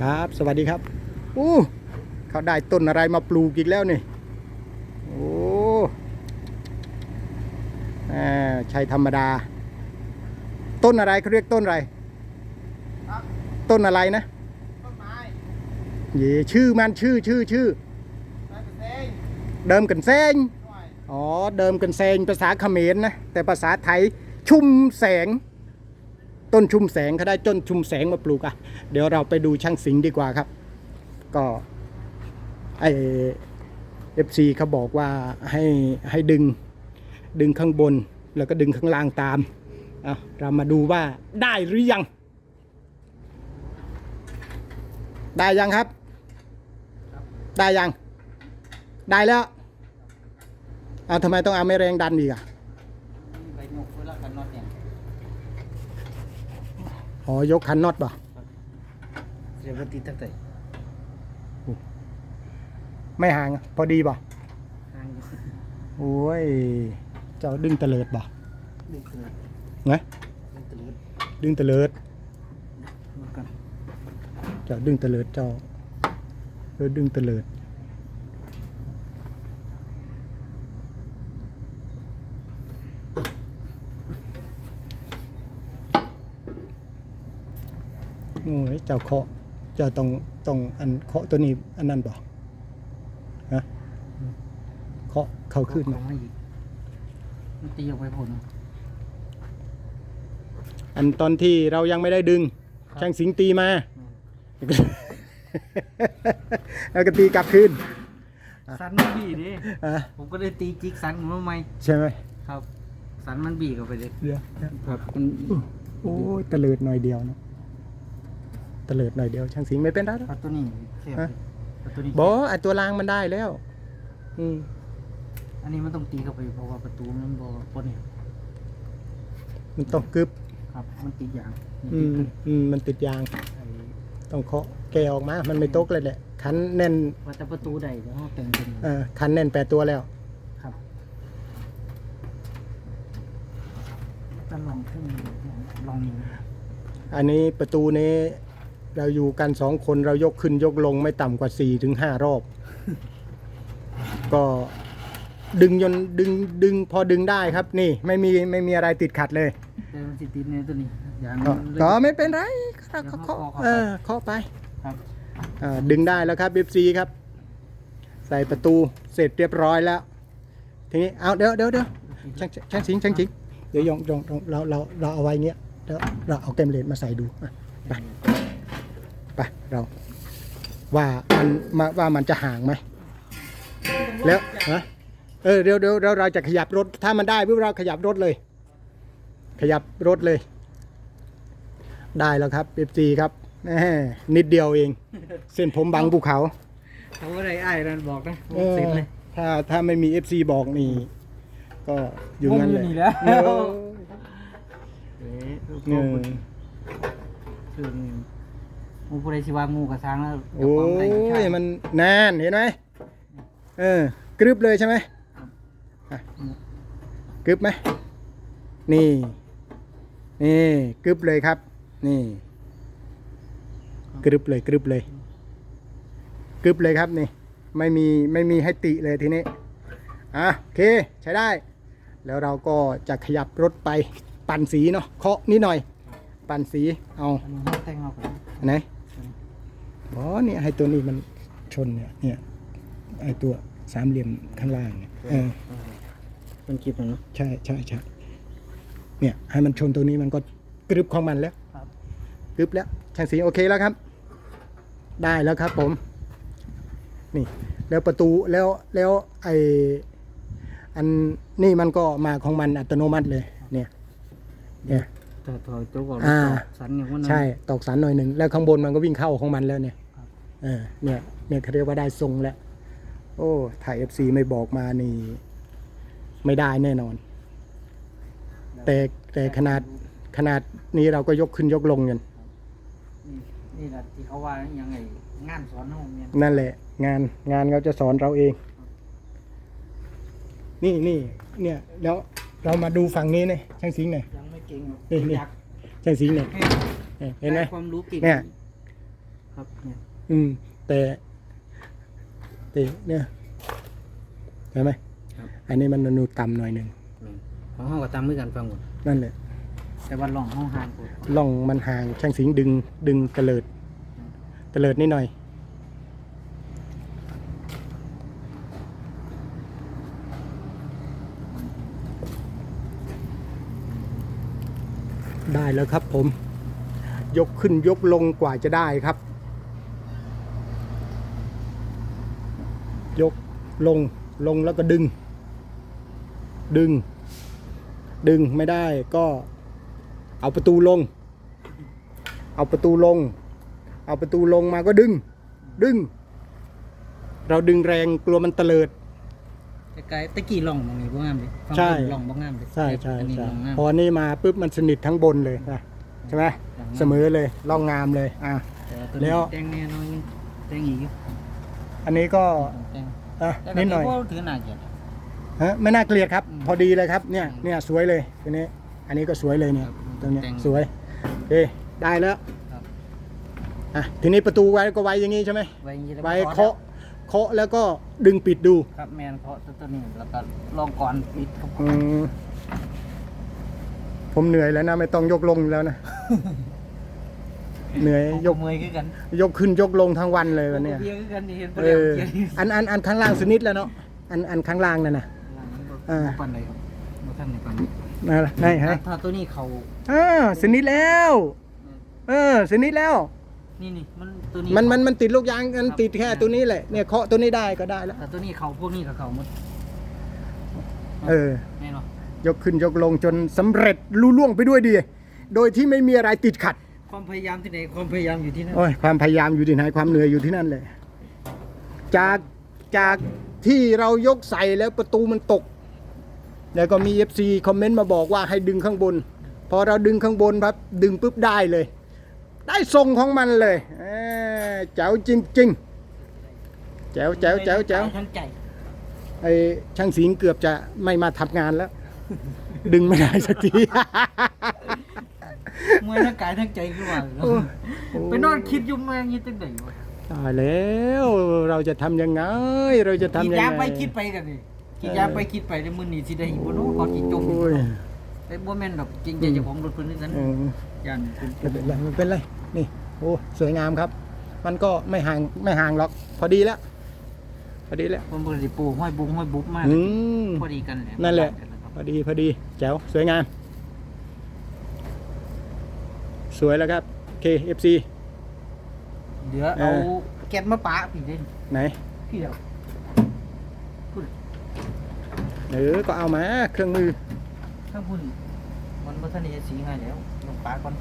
ครับ สวัสดีครับอู้เขาได้ต้นอะไรมาปลูกอีกแล้วนี่ โอ้อ่าใช่ธรรมดา ต้นอะไรเขาเรียกต้นอะไรครับต้นอะไรนะ ต้นไม้ เย่ชื่อมันชื่อชื่อชื่อไม้กระเซงเดิมกันแซงด้วยอ๋อ เดิมกันแซงภาษาเขมรนะ แต่ภาษาไทยชุ่มแสง ต้นชุมแสงเขาได้ต้นชุมแสงมาปลูกอะ เดี๋ยวเราไปดูช่างสิงดีกว่าครับ ก็ไอเอฟซีเขาบอกว่าให้ให้ดึงดึงข้างบนแล้วก็ดึงข้างล่างตามอะเรามาดูว่าได้หรือยัง ได้ยังครับ ได้ยัง ได้แล้วเอาทำไมต้องเอาไม่แรงดันอีกอะ นี่ไปยกเวลากันน็อตเนี่ย อ๋อยกคันน็อตป่ะเสียบตีตั้งแต่ไม่ห่างอะพอดีป่ะทางอยู่โอ้ยเจ้าดึงเตลิดป่ะดึงเตือนนะดึงเตือนดึงเตลิดมากันเจ้าดึงเตลิดเจ้าเออดึงเตลิด โอ้ยเจ้าเคาะเจ้าต้องต้องอันเคาะตัวนี้อันนั้นป่ะฮะเคาะเข้าขึ้นลงมาอีกมันตีออกไปผลอันตอนที่เรายังไม่ได้ดึง ช่างสิงตีมา แล้วก็ตีกลับคืนสันมันบีดิอะผมก็เลยตีจิกสันของมันใหม่ใช่ไหมครับ สันมันบีเข้าไปเลยเดี๋ยวครับมัน โอ้ยตะเลิดหน่อยเดียวเนอะตะเลิดหน่อยเดียวช่างสิงไม่เป็นไรหรอก เอาตัวนี้เสียบฮะ เอาตัวนี้บอไอตัวรางมันได้แล้ว อืมอันนี้มันต้องตีเข้าไปเพราะว่าประตูมันบ่ปนเนี่ยมันต้องกึบครับ มันติดอย่างมันอืติดมขึ้นอืมมันติดยาง ไอ้ต้องเคาะแกะออกมา มันไม่ตกเลยแหละคันแน่นว่าแต่ประตูใดเดี๋ยวเราแต่งเป็นเออคันแน่นแปดตัวแล้ว ครับจะลองขึ้นลองนี้อันนี้ประตูนี้ เราอยู่กันสองคนเรายกขึ้นยกลงไม่ต่ำกว่าสี่ถึงห้ารอบ ก็ดึงยนดึงดึงพอดึงได้ครับ นี่ ไม่มีไม่มีอะไรติดขัดเลยแต่มันสิติดในตัวนี้อย่างก็มันเลยก็ไม่เป็นไรก็เดี๋ยวเคาะเขาเคาะเออเคาะไปครับอ่าดึงได้แล้วครับ FC ครับ ใส่ประตูเสร็จเรียบร้อยแล้ว ทีนี้เอาเดี๋ยวเดี๋ยวเดี๋ยวช่างช่างสิงช่างสิงเดี๋ยวยองยองยองเราเราเราเอาไว้เงี้ยแล้วเราเอาแกมเลนมาใส่ดูอะไป ไปเราว่ามันมาว่ามันจะห่างไหมแล้วฮะเออเดี๋ยวเดี๋ยวเราเราจะขยับรถถ้ามันได้ปุ๊บเราขยับรถเลย ขยับรถเลย ได้แล้วครับ FC ครับแหมนิดเดียวเอง เส้นผมบังภูเขาเขาก็ได้ไอ้นั่นบอกนะเออเสร็จเลยถ้าถ้าไม่มี FC บอกนี่ ก็อยู่งั้นเลยงงอยู่นี่แล้วเออเอ๊ะเออคือ งูผู้ใดสิว่างูกับช้างแล้วโอ้ยมันนานเห็นไหมเออกรึบเลยใช่ไหมอะกรึบไหมนี่ นี่กรึบเลยครับ นี่กรึบเลยกรึบเลยกรึบเลยครับนี่ ไม่มีไม่มีให้ติเลยทีนี้อะโอเคใช้ได้ แล้วเราก็จะขยับรถไปปั่นสีเนาะเคาะนิดหน่อย ปั่นสีเอาอันนี้ให้แต่งเอาไปอันไหน อ๋อเนี่ยให้ตัวนี้มันชนเนี่ยเนี่ยไอตัวสามเหลี่ยมข้างล่างเนี่ยเออเป็นคลิปเนาะใช่ใช่ใช่เนี่ย ให้มันชนตัวนี้มันก็กรึบของมันแล้วครับกรึบแล้วช่างสีโอเคแล้วครับ ได้แล้วครับผม นี่ แล้วประตูแล้วแล้วไออันนี่มันก็มาของมันอัตโนมัติเลย เนี่ย เนี่ย แต่ถอยตัวก่อนอ่า สันอย่างว่านั้น ใช่ตอกสันหน่อยหนึ่งแล้วข้างบนมันก็วิ่งเข้าของมันแล้วเนี่ยครับ เออเนี่ยเนี่ยเขาเรียกว่าได้ทรงแล้ว โอ้ถ่ายเอฟซีไม่บอกมานี่ ไม่ได้แน่นอน แต่แต่ขนาดขนาดนี้เราก็ยกขึ้นยกลงกันนี่นี่แหละที่เขาว่ายังไงงานสอนห้องเนี่ยนั่นแหละ งานงานเขาจะสอนเราเอง นี่นี่เนี่ย แล้วเรามาดูฝั่งนี้เนี่ยช่างสิงห์เนี่ยยังไม่ เก่งหรอกนี่นี่ อยากช่างสิงห์เนี่ยให้เนี่ยเห็นไหมด้ความรู้เก่งเนี่ย ครับเนี่ยอืม แต่แต่เนี่ยเห็นไหมครับอันนี้มันนูต่ำหน่อยหนึ่งแม่นของห้องก็ตามมือกันฟังหมดนั่นแหละแต่ว่าลองห้องห่างกว่าล่องมันห่างช่างสิงดึงดึงตะเลิดตะเลิดนิดหน่อย แล้วครับ ผม ยกขึ้นยกลงกว่าจะได้ครับ ยกลงลงแล้วก็ดึง ดึง ดึงไม่ได้ก็เอาประตูลง เอาประตูลง เอาประตูลงมาก็ดึง ดึง เราดึงแรงกลัวมันเตลิด ไกลตะกี้ลองมองนี่บ่งามเลยฟังใช่ ลองบ่งามเลยใช่ใช่อันนี้ใช่ลองงาม พอนี่มาปุ๊บมันสนิททั้งบนเลยนะใช่ไหมเสมอเลยล่องงามเลยอะต่าตัวแล้ว แต่งแน่นอนนึงแต่งอีกอยู่อันนี้ก็แต่งอะแต่นิดหน่อยก็ถือหน้าเกียรติฮะไม่น่าเกลียดครับ อืมพอดีเลยครับเนี่ยเนี่ยสวยเลยทีนี้ อันนี้ก็สวยเลยเนี่ยครับตรงเนี้ยแต่งสวยเอ้ได้แล้วครับ อะทีนี้ประตูไว้ก็ไว้อย่างงี้ใช่ไหมไว้อย่างนี้แล้วก็ไว้ขอเคาะ เคาะแล้วก็ดึงปิดดูครับแมนเคาะตัวนี้แล้วก็ลองก่อนปิดครับอืมผมเหนื่อยแล้วนะ ไม่ต้องยกลงแล้วนะ เหนื่อยผมยก็กเมื่อยคือกัน ยกขึ้นยกลงทั้งวันเลยวันเนี้ยผมก็เพลียคือกันนี่เห็นบ่เอได้อเกียรติอันอันอันข้างล่างสนิทแล้วเนาะอันอันข้างล่างนั่นนะอ่าบ่ปานใดครับบ่ทันได้ปานใดนั่นล่ะนี่ฮะถ้าตัวนี้เขาอ่าสนิทแล้ว เออสนิทแล้ว นี่นี่มันตัวนี้มันมันมันติดลูกยางมันติดแค่ตัวนี้แหละเนี่ยเคาะตัวนี้ได้ก็ได้แล้วแต่ตัวนี้เขาพวกนี้กับเขาหมดเออแน่นอนยกขึ้นยกลงจนสำเร็จลุล่วงไปด้วยดี โดยที่ไม่มีอะไรติดขัด ความพยายามที่ไหนความพยายามอยู่ที่นั่นโอ้ยความพยายามอยู่ที่ไหนความเหนื่อยอยู่ที่นั่นเลยจากจากที่เรายกใส่แล้วประตูมันตก แล้วก็มี FC คอมเมนต์มาบอกว่าให้ดึงข้างบน พอเราดึงข้างบนครับดึงปุ๊บได้เลย ได้ทรงของมันเลยเอ้ยแจ๋วจริงๆแจ๋วแจ๋วแจ๋วแจ๋วทั้งใจไอ้ช่างสิงห์เกือบจะไม่มาทำงานแล้ว ดึงไม่ได้สักทีมวยทั้งกายทั้งใจคือว่าโอ้โอ้ไปนอนคิดอยู่มาอย่างนี้ตั้งแต่อยู่ตายแล้วเราจะทำยังไง เราจะทำคิดยังยาไงไปคิดไปกันนี่คิดยาไปคิดไปในมื้อนี้สิได้อีกบ่เนาะขอจิจมโอ้ยแต่บ่แม่นดอกจริงใจเจ้าของรถเพิ่นคือกันเออย่านเป็นไม่เป็นไรไม่เป็นไร นี่โอ้สวยงามครับ มันก็ไม่ห่างไม่ห่างหรอก พอดีแล้วพอดีแล้วเพิ่นบ่ได้ปลูกห้อยบุ้งห้อยบุ๊บมากอืมพอดีกันแหละนั่นแหละครับพอดีพอดีแจ๋วสวยงาม สวยแล้วครับโอเค FC เดี๋ยวเอเอาอแก๊สมาปะพี่เด้นไหนพี่เดี๋ยวเออก็เอามาเครื่องมือถ้าพุ่นมันบ่ทันได้จะสีง่ายแล้วลงปลาก่อน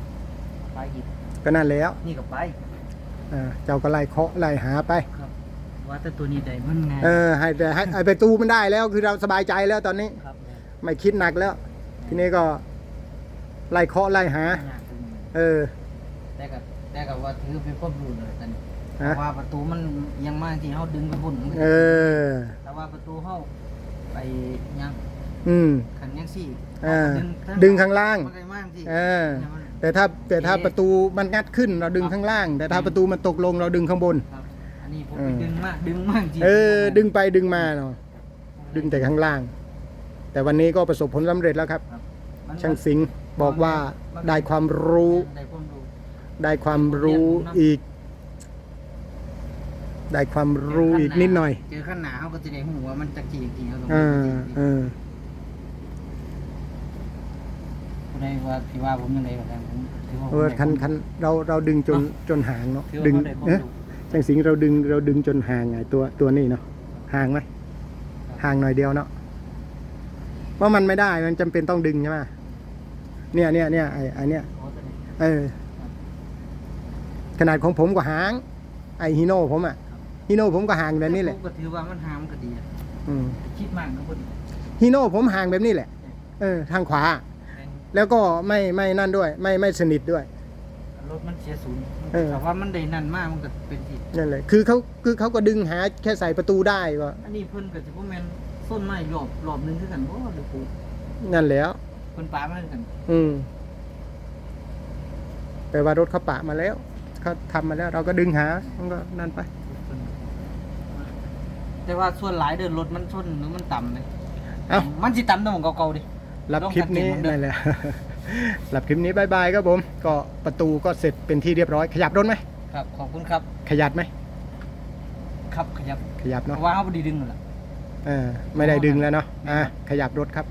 ปลาอีก ก็นั่นแล้วนี่ก็ไป อ่าเจ้าก็ไล่เคาะไล่หาไปครับว่าแต่ตัวนี้ได้มันง่ายเออให้แต่ให้ไอ้ประตูมันได้แล้วคือเราสบายใจแล้วตอนนี้ ครับเนี่ยไม่คิดหนักแล้ว ทีนี้ก็ไล่เคาะไล่หา ยากตรงนี้เออ แต่ก็แต่ก็ว่าถือเป็นความรู้เลยตอนนี้ฮะเพราะว่าประตูมันยังมากที่เฮาดึงไปบุ่นมันก็เออ แต่ว่าประตูเฮาไปยังอืม ขันยังสี่อ่าเฮาดึงข้างล่าง มันก็มากที่เออ แต่ถ้าแต่ถ้าประตูมันงัดขึ้นเราดึงข้างล่าง แต่ถ้าประตูมันตกลงเราดึงข้างบน ครับ อันนี้ผมเอไปอดึงมากดึงมากจริงเออ ดึงไปดึงมาเนาะดึงแต่ข้างล่าง แต่วันนี้ก็ประสบผลสำเร็จแล้วครับครับ มันช่างสิงห์บอกว่าได้ความรู้ ได้ความรู้ได้ความรู้อีก ได้ความรู้อีกนิดหน่อย เจอขั้นหนาเขาก็จะได้หูว่ามันจะกี่กี่เขาตรงเอนี้อเออ ผู้ใดว่าพี่ว่าผมยังไงแบบนั้นผมถือว่าผมเออได้คันคันเราเราดึงจนจนห่างเนาะถือว่าดึงเขาได้ความเอ๊ะรู้ช่างสิงห์เราดึงเราดึงจนห่างไงตัวตัวนี้เนาะห่างไหมห่างหน่อยเดียวเนาะว่ามันไม่ได้มันจำเป็นต้องดึงใช่ไหมเนี่ยเนี่ยเนี่ยไอ้ไอ้เนี่ย โอ้ตัวนี้เออ ขนาดของผมก็ห่าง ไอฮีโน่ผมอะฮีโน่ผมก็ห่างแบบนี้แหละผมก็ถือว่ามันหามนก็ดีอะอืม คิดมากนะคนฮีโน่ผมห่างแบบนี้แหละ เออ ทางขวา แล้วก็ไม่ไม่นั่นด้วย ไม่ไม่สนิทด้วย รถมันเสียศูนย์เออ แต่ว่ามันได้นั่นมากมันก็เป็นที่นั่นแหละคือเขาคือเขาก็ดึงหาแค่ใส่ประตูได้ก็อันนี้เพิ่นก็สิบ่แม่นส้นไม้รอบรอบหนึงคือกันบ่หรือปูนั่นแล้ว เพิ่นปามาคือกันอืมแต่ว่ารถเขาปะมาแล้วขเขาทำมาแล้ว เราก็ดึงหามันก็นั่นไปแต่ว่าส่วนหลายเดินรถมันชนหรือมันต่ำเลยเอ้า มันสิต่ำแต่ของเก่าๆดิ รับคลิปนี้ต้องสังเกตมันด้วยนั่นแหละรับคลิปนี้บายบายครับผม ก็ประตูก็เสร็จเป็นที่เรียบร้อย ขยับรถไหมครับ ขอบคุณครับ ขยับไหมครับขยับขยับเพเนาะราะว่าเขาบดีดึงหมดละเออไม่ได้ดึงแล้วเนาะอะขยับรถครับ